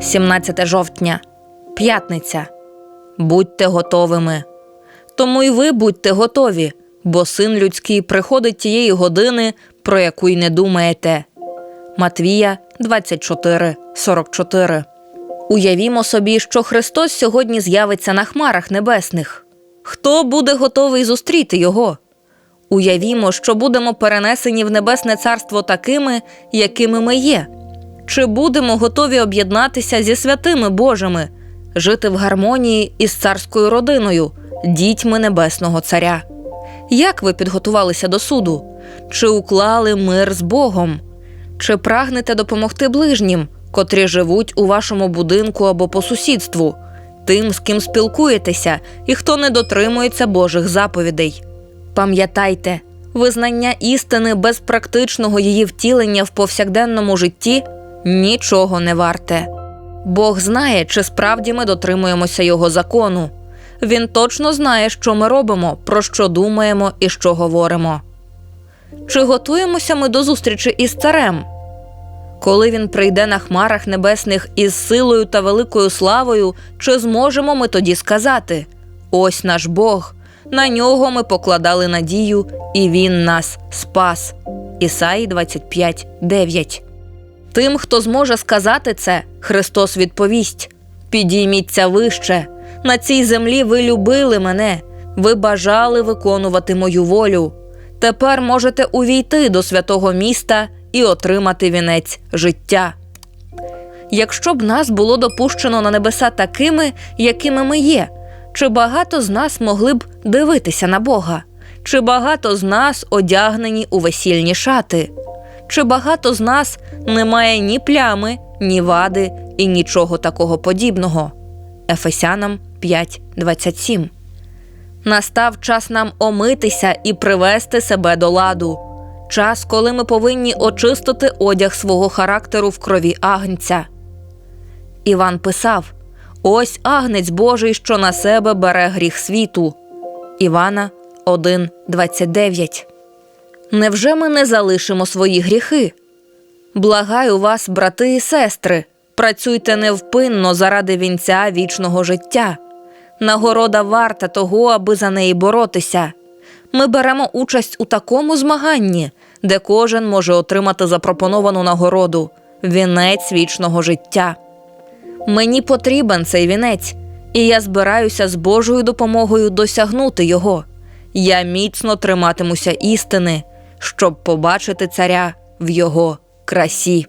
17 жовтня, п'ятниця. Будьте готовими. Тому й ви будьте готові, бо син людський приходить тієї години, про яку й не думаєте. Матвія 24, 44. Уявімо собі, що Христос сьогодні з'явиться на хмарах небесних. Хто буде готовий зустріти його? Уявімо, що будемо перенесені в небесне царство такими, якими ми є. Чи будемо готові об'єднатися зі святими Божими, жити в гармонії із царською родиною, дітьми Небесного Царя? Як ви підготувалися до суду? Чи уклали мир з Богом? Чи прагнете допомогти ближнім, котрі живуть у вашому будинку або по сусідству, тим, з ким спілкуєтеся і хто не дотримується Божих заповідей? Пам'ятайте, визнання істини без практичного її втілення в повсякденному житті нічого не варте. Бог знає, чи справді ми дотримуємося Його закону. Він точно знає, що ми робимо, про що думаємо і що говоримо. Чи готуємося ми до зустрічі із царем? Коли він прийде на хмарах небесних із силою та великою славою, чи зможемо ми тоді сказати: Ось наш Бог, на нього ми покладали надію, і Він нас спас. Ісаї 25, 9. Тим, хто зможе сказати це, Христос відповість: Підійміться вище. На цій землі ви любили мене, ви бажали виконувати мою волю. Тепер можете увійти до святого міста і отримати вінець життя. Якщо б нас було допущено на небеса такими, якими ми є, чи багато з нас могли б дивитися на Бога? Чи багато з нас одягнені у весільні шати? Чи багато з нас не має ні плями, ні вади і нічого такого подібного? Ефесянам 5.27 Настав час нам омитися і привести себе до ладу. Час, коли ми повинні очистити одяг свого характеру в крові агнця. Іван писав: Ось агнець Божий, що на себе бере гріх світу. Івана 1.29 Невже ми не залишимо свої гріхи? Благаю вас, брати і сестри, працюйте невпинно заради вінця вічного життя. Нагорода варта того, аби за неї боротися. Ми беремо участь у такому змаганні, де кожен може отримати запропоновану нагороду вінець вічного життя. Мені потрібен цей вінець, і я збираюся з Божою допомогою досягнути його. Я міцно триматимуся істини, щоб побачити царя в його красі.